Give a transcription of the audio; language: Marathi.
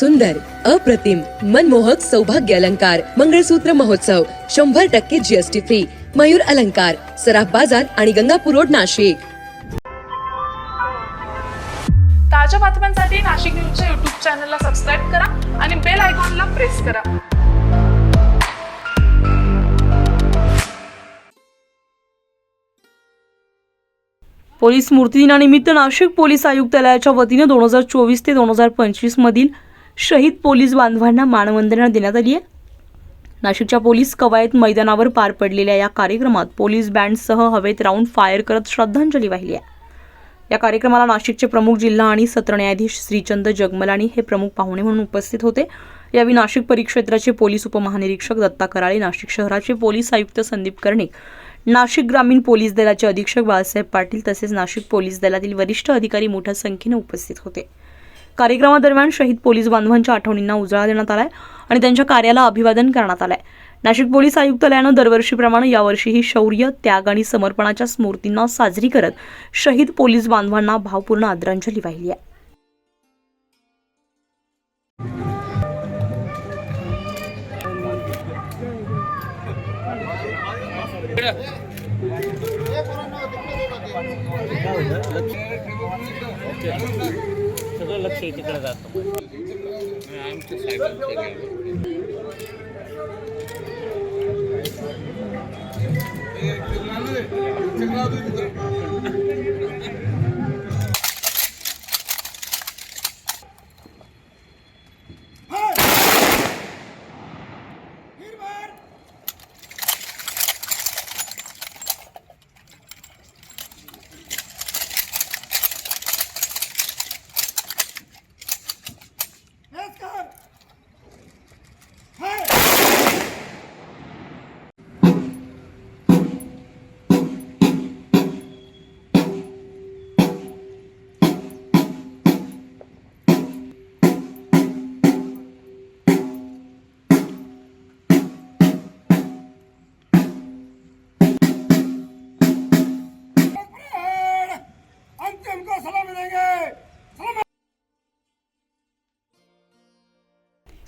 सुंदर अप्रतिम मनमोहक सौभाग्य अलंकार मंगळसूत्र महोत्सव शंभर टक्के जीएसटी फ्री मयूर अलंकार सराफ बाजार आणि गंगापूर रोड नाशिक. ताज्या बातम्यांसाठी नाशिक न्यूजच्या युट्यूब चॅनलला सबस्क्राईब करा आणि बेल आयकॉनला प्रेस करा. पोलीस स्मृतिदिनानिमित्त नाशिक पोलीस आयुक्तालयाच्या वतीने दोन हजार चोवीस ते दोन हजार पंचवीस मधील शहीद पोलीस बांधवांना मानवंदना देण्यात आली आहे. नाशिकच्या पोलीस कवायत मैदानावर पार पडलेल्या या कार्यक्रमात पोलीस बँडसह हवेत राऊंड फायर करत श्रद्धांजली वाहिली आहे. या कार्यक्रमाला नाशिकचे प्रमुख जिल्हा आणि सत्र न्यायाधीश श्रीचंद जगमलानी हे प्रमुख पाहुणे म्हणून उपस्थित होते. यावेळी नाशिक परिक्षेत्राचे पोलीस उपमहानिरीक्षक दत्ता कराळे नाशिक शहराचे पोलीस आयुक्त संदीप कर्णिक नाशिक ग्रामीण पोलीस दलाचे अधीक्षक बाळासाहेब पाटील तसेच नाशिक पोलीस दलातील वरिष्ठ अधिकारी मोठ्या संख्येने उपस्थित होते. कार्यक्रमादरम्यान शहीद पोलीस बांधवांच्या आठवणींना उजाळा देण्यात आलाय आणि त्यांच्या कार्याला अभिवादन करण्यात आलंय. नाशिक पोलीस आयुक्तालयानं दरवर्षीप्रमाणे यावर्षीही शौर्य त्याग आणि समर्पणाच्या स्मृतींना साजरी करत शहीद पोलीस बांधवांना भावपूर्ण आदरांजली वाहिली आहे. सगळं लक्ष तिकडे जातं. अंतिम